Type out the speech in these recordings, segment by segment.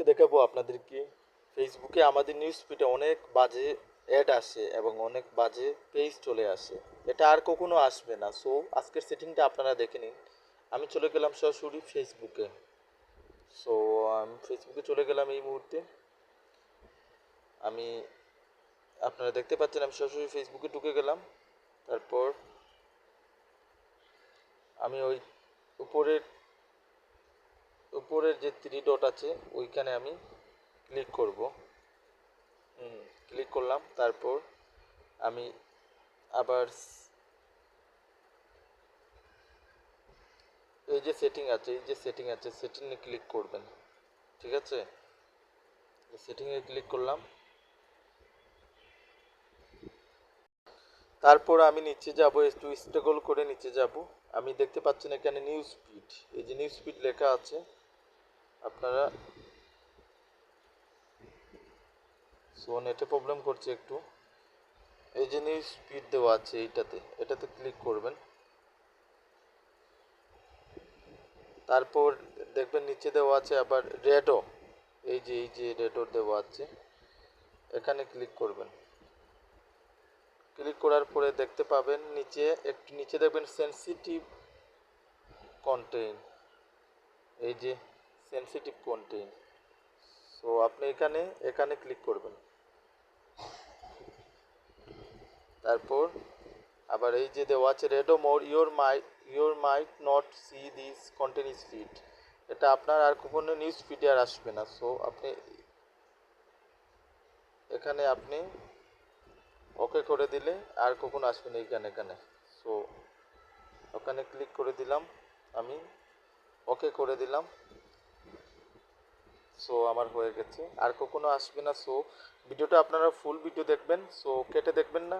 আজকে দেখাবো আপনাদেরকে। ফেসবুকে আমাদের নিউজ ফিডে অনেক বাজে অ্যাড আসে এবং অনেক বাজে পেজ চলে আসে। এটা আর কখনো আসবে না। সো আজকের সেটিংটা আপনারা দেখে নিন। আমি চলে গেলাম সরাসরি ফেসবুকে সো আমি ফেসবুকে চলে গেলাম এই মুহূর্তে। আমি, আপনারা দেখতে পাচ্ছেন আমি সরাসরি ফেসবুকে ঢুকে গেলাম। তারপর, আমি ওই উপরের উপরের যে থ্রি ডট আছে, ওইখানে আমি ক্লিক করব। ক্লিক করলাম, তারপর আমি আবার এই যে সেটিং আছে, এই যে সেটিং আছে সেটিংয়ে ক্লিক করবেন। ঠিক আছে? সেটিংয়ে ক্লিক করলাম। তারপর আমি নিচে যাব, একটু স্ট্রাগল করে নিচে যাব। আমি দেখতে পাচ্ছেন এখানে নিউজ স্পিড এই যে নিউজ স্পিড লেখা আছে আপনারা সো নেটে প্রবলেম করছে একটু। এই যে নিউজ স্পিড দেওয়া আছে এইটাতে। এটাতে ক্লিক করবেন। তারপর দেখবেন নিচে দেওয়া আছে আবার রেডো। এই যে এই যে রেডো দেওয়া আছে। এখানে ক্লিক করবেন। ক্লিক করার পরে দেখতে পাবেন নিচে, একটু নিচে দেখবেন সেন্সিটিভ কন্টেইন এই যে সেন্সিটিভ কন্টেইন সো আপনি এখানে এখানে ক্লিক করবেন। তারপর, আবার এই যে দেওয়া আছে redo more your my your might not see this content is feed এটা আপনার আর কখনো নিউজ ফিডে আর আসবে না। সো আপনি এখানে আপনি ওকে করে দিলে আর কখনো আসবে না এখানে এখানে। সো ওখানে ক্লিক করে দিলাম। আমি ওকে করে দিলাম। সো আমার হয়ে গেছে। আর কখনো আসবে না। সো ভিডিওটা আপনারা ফুল ভিডিও দেখবেন। সো কেটে দেখবেন না।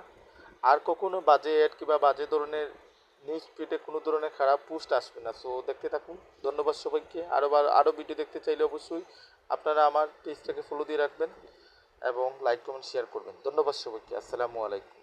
আর কখনো বাজে অ্যাড কিংবা বাজে ধরনের নিউজ ফিডে কোনো ধরনের খারাপ পোস্ট আসবে না। সো দেখতে থাকুন। ধন্যবাদ সবাইকে। আরও আরও ভিডিও দেখতে চাইলে অবশ্যই আপনারা আমার পেজটাকে ফলো দিয়ে রাখবেন এবং লাইক কমেন্ট শেয়ার করবেন। ধন্যবাদ সবাইকে। আসসালামু আলাইকুম।